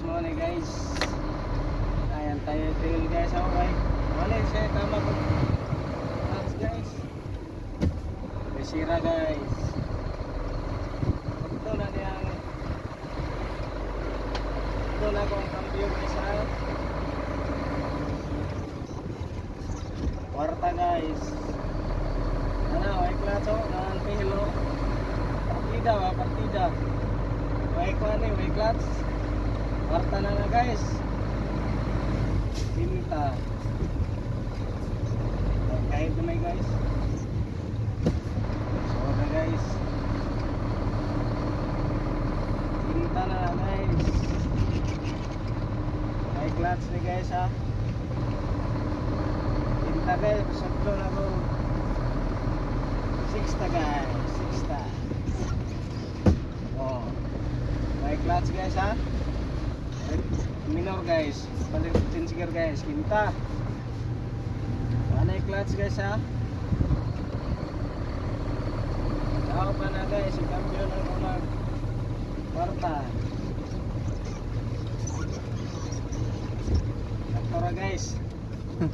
mo ni guys. Ayan tayo tail guys ako kay. Wala siya tama ko. Thanks guys. Besira guys. Ito na niyang ito na ko ang cambio guys ha. Kwarta guys. Ano, ay klaso, ang pihilo. Partida ba, partida. Kwan eh, may clutch. Kwarta na na guys. Pinta. Kahit na may guys. So na guys. Pinta na guys. May clutch ni guys ha. Pinta guys, suklo na ko. Sixta guys, sixta. Oh. May clutch guys ha. Minor guys. Balik 15 sigir guys. Kinta. Yung clutch guys ha. Ako pa na guys. Ikambyo na ko mag kwarta. Taktora guys.